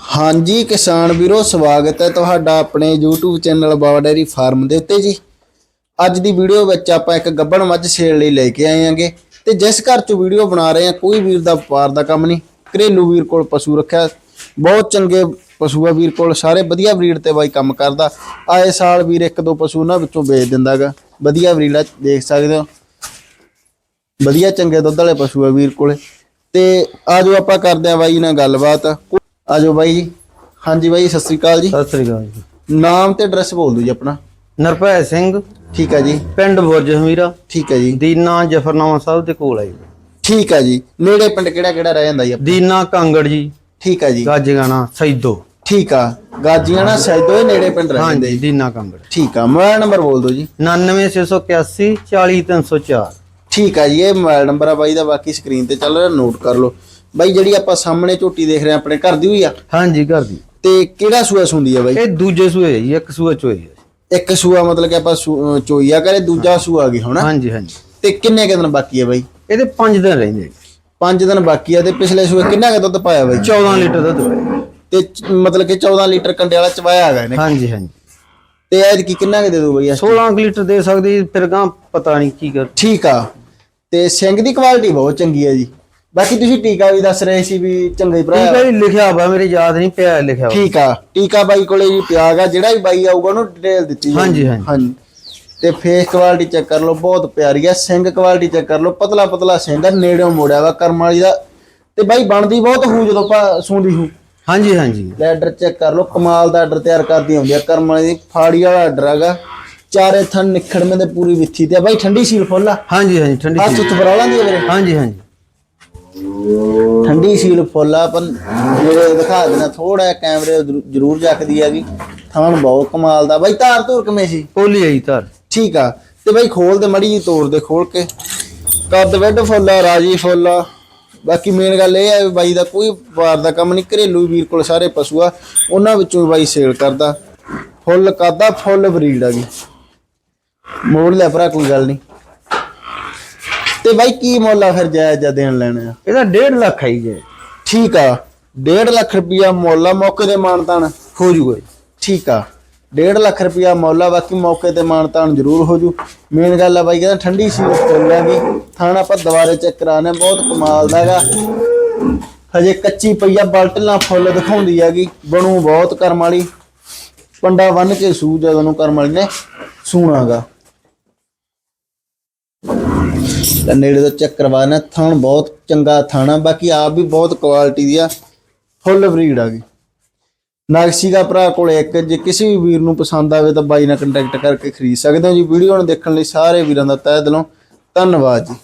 ਹਾਂਜੀ ਕਿਸਾਨ ਵੀਰੋ, ਸਵਾਗਤ ਹੈ ਤੁਹਾਡਾ ਆਪਣੇ YouTube channel Bawa dairy farm ਦੇ ਉੱਤੇ ਜੀ। ਅੱਜ ਦੀ ਵੀਡੀਓ ਵਿੱਚ ਆਪਾਂ ਇੱਕ ਗੱਬਣ ਮੱਝ ਸੇਲ ਲਈ ਲੈ ਕੇ ਆਏ ਆਂਗੇ ਤੇ ਜਿਸ ਘਰ 'ਚ ਵੀਡੀਓ ਬਣਾ ਰਹੇ ਆ ਕੋਈ ਵੀਰ ਦਾ ਵਪਾਰ ਦਾ ਕੰਮ ਨਹੀਂ। ਘਰੇਲੂ ਵੀਰ ਕੋਲ ਪਸ਼ੂ ਰੱਖਿਆ, ਬਹੁਤ ਚੰਗੇ ਪਸ਼ੂ ਆ ਵੀਰ ਕੋਲ, ਸਾਰੇ ਵਧੀਆ ਬਰੀਡ ਤੇ ਬਾਈ ਕੰਮ ਕਰਦਾ। ਆਏ ਸਾਲ ਵੀਰ ਇੱਕ ਦੋ ਪਸ਼ੂ ਉਹਨਾਂ ਵਿੱਚੋਂ ਵੇਚ ਦਿੰਦਾਗਾ ਵਧੀਆ ਬਰੀਡ ਆ, ਦੇਖ ਸਕਦੇ ਹੋ। ਵਧੀਆ ਚੰਗੇ ਦੁੱਧ ਵਾਲੇ ਪਸ਼ੂ ਆ ਵੀਰ ਕੋਲੇ। ਤੇ ਆਜੋ ਆਪਾਂ ਕਰਦੇ ਆ ਬਾਈ ਨਾਲ ਗੱਲਬਾਤ। ਆਜੋ ਬਾਈ ਜੀ। ਹਾਂਜੀ ਬਾਈ ਸਤਿ ਸ੍ਰੀ ਅਕਾਲ ਜੀ। ਸਤਿ ਸ੍ਰੀ ਅਕਾਲ ਜੀ। ਨਾਮ ਤੇ ਐਡਰੈਸ ਬੋਲ ਦਿਓ ਜੀ ਆਪਣਾ। ਨਰਭੈ ਸਿੰਘ। ਠੀਕ ਹੈ ਜੀ। ਪਿੰਡ ਬੁਰਜ ਹਮੀਰਾ। ਠੀਕ ਹੈ ਜੀ। ਦੀਨਾ ਜਫਰਨਾਮਾ ਸਾਹਿਬ ਦੇ ਕੋਲ ਆ ਜੀ। ਠੀਕ ਹੈ ਜੀ। ਨੇੜੇ ਪਿੰਡ ਕਿਹੜਾ ਕਿਹੜਾ ਰਹਿ ਜਾਂਦਾ ਜੀ ਆਪਣਾ? ਦੀਨਾ ਕਾਂਗੜ ਜੀ। ਠੀਕ ਹੈ ਜੀ। ਗਾਜਗਾਣਾ ਸੈਦੋ। ਠੀਕ ਆ। ਗਾਜੀਆਂ ਨਾ ਸੈਦੋ ਨੇੜੇ ਪਿੰਡ ਰਹਿ ਜਾਂਦੇ ਹਾਂਜੀ ਜੀ। ਦੀਨਾ ਕਾਂਗੜ। ਠੀਕ ਆ। ਮੋਬਾਈਲ ਨੰਬਰ ਬੋਲ ਦਿਓ ਜੀ। 99681 40304 ਠੀਕ ਆ ਜੀ। ਇਹ ਮੋਬਾਈਲ ਨੰਬਰ ਆ ਬਾਈ ਦਾ। ਬਾਕੀ ਸਕਰੀਨ ਤੇ ਚੱਲ ਰਿਹਾ। ਨੋਟ ਕਰ ਲਓ। ਬਾਈ ਜਿਹੜੀ ਆਪਾਂ ਸਾਹਮਣੇ ਝੋਟੀ ਦੇਖ ਰਹੇ ਆ ਆਪਣੇ ਘਰ ਦੀ ਹੋਈ ਆ? ਹਾਂਜੀ ਘਰ ਦੀ। ਤੇ ਕਿਹੜਾ ਸੂਆ ਸੁੰਦੀ ਆ ਬਾਈ? ਇਹ ਦੂਜੇ ਸੂਏ ਹੈ ਜੀ ਇੱਕ ਸੂਆ ਚੋਈ ਹੈ ਇੱਕ ਸੂਆ ਮਤਲਬ ਕਿ ਆਪਾਂ ਚੋਈਆ ਕਰੇ ਦੂਜਾ ਸੂਆ ਗਈ ਹੁਣ ਹਾਂਜੀ ਹਾਂਜੀ। ਤੇ ਕਿੰਨੇ ਕੁ ਦਿਨ ਬਾਕੀ ਆ ਬਾਈ? ਇਹਦੇ 5 ਦਿਨ ਰਹਿੰਦੇ ਜੀ। 5 ਦਿਨ ਬਾਕੀ ਆ ਤੇ ਪਿਛਲੇ ਸੂਏ ਕਿੰਨਾ ਕੁ ਦੁੱਧ ਪਾਇਆ ਬਾਈ? 14 ਲੀਟਰ ਦੁੱਧ ਤੇ ਚ- ਮਤਲਬ ਕਿ 14 ਲੀਟਰ ਕੰਡੇ ਵਾਲਾ ਚਵਾਇਆ ਹੈਗਾ ਇਹਨੇ। ਹਾਂਜੀ ਹਾਂਜੀ। ਤੇ ਐਦ ਕੀ ਕਿੰਨਾ ਕੁ ਦੇ ਦੂ ਬਾਈ 16 ਕੁ ਲੀਟਰ ਦੇ ਸਕਦੀ ਫਿਰ ਗਾਂ ਪਤਾ ਨਹੀਂ ਕੀ ਕਰ ਠੀਕ ਆ। ਤੇ ਸਿੰਘ ਦੀ ਕੁਆਲਿਟੀ ਬਹੁਤ ਚੰਗੀ ਹੈ ਜੀ। ਬਾਕੀ ਤੁਸੀਂ ਟੀਕਾ ਵੀ ਦੱਸ ਰਹੇ ਸੀ ਵੀ ਚੰਗਾ ਹੀ ਠੀਕ ਭਰਾ ਹੈ ਜੀ ਲਿਖਿਆ ਵਾ ਮੇਰੇ ਯਾਦ ਨਹੀਂ ਪਿਆ ਲਿਖਿਆ ਵਾ। ਠੀਕ ਆ ਟੀਕਾ ਬਾਈ ਕੋਲੇ ਜੀ ਪਿਆ ਗਾ ਜਿਹੜਾ ਵੀ ਬਾਈ ਆਊਗਾ ਉਹਨੂੰ ਡਿਟੇਲ ਦਿੱਤੀ ਜਾਊਗੀ। ਹਾਂਜੀ, ਹਾਂਜੀ। ਤੇ ਫੇਸ ਕੁਆਲਿਟੀ ਚੈੱਕ ਕਰ ਲਓ ਬਹੁਤ ਪਿਆਰੀ ਆ ਸਿੰਘ ਕੁਆਲਿਟੀ ਚੈੱਕ ਕਰ ਲਓ ਪਤਲਾ ਪਤਲਾ ਸਿੰਘ ਆ ਨੇੜਿਓਂ ਮੋੜਿਆ ਵਾ ਕਰਮ ਵਾਲੀ ਦਾ। ਤੇ ਬਾਈ ਬਣਦੀ ਬਹੁਤ ਹੂ ਜਦੋਂ ਪਾ ਸੂੰਦੀ ਹੂ। ਹਾਂਜੀ ਹਾਂਜੀ। ਲੈਡਰ ਚੈੱਕ ਕਰ ਲਓ ਕਮਾਲ ਦਾ ਆਰਡਰ ਤਿਆਰ ਕਰਦੀ ਹੁੰਦੀ ਆ ਕਰਮ ਵਾਲੀ ਦੀ ਫਾੜੀ ਵਾਲਾ ਆਰਡਰ ਹੈਗਾ ਚਾਰੇ ਥਣ ਨਿਖੜਵੇਂ ਦੇ ਪੂਰੀ ਵਿੱਥੀ ਤੇ ਆ। ਬਾਈ ਠੰਡੀ ਸੀਲ ਫੁੱਲ ਆ। ਹਾਂਜੀ ਹਾਂਜੀ ਠੰਡੀ ਹੱਥ ਉੱਤ ਬਰਾਲਾਂ ਦੀ ਆ ਵੀਰੇ। ਹਾਂਜੀ ਹਾਂਜੀ। ਠੰਡੀ ਸੀਲ ਫੁੱਲ ਆ ਪਰ ਮੇਰੇ ਦਿਖਾ ਦੇਣਾ ਥੋੜਾ ਕੈਮਰੇ ਜ਼ਰੂ- ਜ਼ਰੂਰ ਜੱਕਦੀ ਹੈਗੀ ਥਾਣ ਬਹੁਤ ਕਮਾਲ ਦਾ। ਬਾਈ ਧਾਰ ਧੂਰ ਕਿਵੇਂ ਸੀ? ਪੋਲੀ ਆਈ ਧਰ। ਠੀਕ ਆ। ਤੇ ਬਾਈ ਖੋਲ ਦੇ ਮੜੀ ਜੀ ਤੋੜ ਦੇ ਖੋਲ ਕੇ। ਕੱਦ ਵੱਡ ਫੁੱਲ ਆ ਰਾਜੀ ਫੁੱਲ ਆ। ਬਾਕੀ ਮੇਨ ਗੱਲ ਇਹ ਹੈ ਬਾਈ ਦਾ ਕੋਈ ਵਾਰ ਦਾ ਕੰਮ ਨਹੀਂ ਘਰੇਲੂ ਵੀਰ ਕੋਲ ਸਾਰੇ ਪਸ਼ੂ ਆ। ਉਹਨਾਂ ਵਿੱਚੋਂ ਬਾਈ ਸੇਲ ਕਰਦਾ। ਫੁੱਲ ਕਾਦਾ ਫੁੱਲ ਬਰੀਡ ਆ ਗਈ ਮੋੜ ਲੈ ਭਰਾ ਕੋਈ ਗੱਲ ਨਹੀਂ। ਤੇ ਬਾਈ ਕੀ ਮੁੱਲ ਆ ਫਿਰ ਜਾਇਜ਼ ਜਾਂ ਦੇਣ ਲੈਣੇ ਆ ਇਹਦਾ 1.5 ਲੱਖ ਆਈ ਜੇ ਠੀਕ ਆ 1.5 ਲੱਖ ਰੁਪਿਆ ਮੁੱਲ ਆ ਮੌਕੇ ਤੇ ਮਾਨਤਾਨ ਹੋ ਜੂਗਾ। ਠੀਕ ਆ 1.5 ਲੱਖ ਰੁਪਿਆ ਮੁੱਲ ਆ ਬਾਕੀ ਮੌਕੇ ਤੇ ਮਾਨਤਾਨ ਜ਼ਰੂਰ ਹੋ ਜੂ। ਮੇਨ ਗੱਲ ਆ ਬਾਈ ਕਹਿੰਦਾ ਠੰਡੀ ਸੀ ਫੁੱਲਾਂਗੀ ਥਾਣਾ ਆਪਾਂ ਦੁਬਾਰੇ ਚੈੱਕ ਕਰਾਣੇ ਬਹੁਤ ਕਮਾਲ ਦਾ ਹੈਗਾ। ਹਜੇ ਕੱਚੀ ਪਈਆ ਬਲਟਲਾਂ ਫੁੱਲ ਦਿਖਾਉਂਦੀ ਹੈਗੀ। ਬਣੂ ਬਹੁਤ ਕਰਮ ਵਾਲੀ। ਪੰਡਾ ਬੰਨ ਕੇ ਸੂ ਜਦੋਂ ਨੂੰ ਕਰਮ ਵਾਲੀ ਨੇ ਸੂਣਾਗਾ। ਤਾਂ ਨੇੜੇ ਤੋਂ ਚੈੱਕ ਕਰਵਾਣਾ ਥਣ ਬਹੁਤ ਚੰਗਾ ਥਾਣਾ ਬਾਕੀ ਆਪ ਵੀ ਬਹੁਤ ਕੁਆਲਿਟੀ ਦੀ ਆ ਫੁੱਲ ਬਰੀਡ ਆ ਗਈ। ਨਾਗਸੀ ਦਾ ਭਰਾ ਕੋਲ ਇੱਕ, ਜੇ ਕਿਸੇ ਵੀ ਵੀਰ ਨੂੰ ਪਸੰਦ ਆਵੇ ਤਾਂ ਬਾਈ ਨਾਲ ਕੰਟੈਕਟ ਕਰਕੇ ਖਰੀਦ ਸਕਦੇ ਹੋ ਜੀ। ਵੀਡੀਓ ਨੂੰ ਦੇਖਣ ਲਈ ਸਾਰੇ ਵੀਰਾਂ ਦਾ ਤਹਿ ਦਿਲੋਂ ਧੰਨਵਾਦ ਜੀ।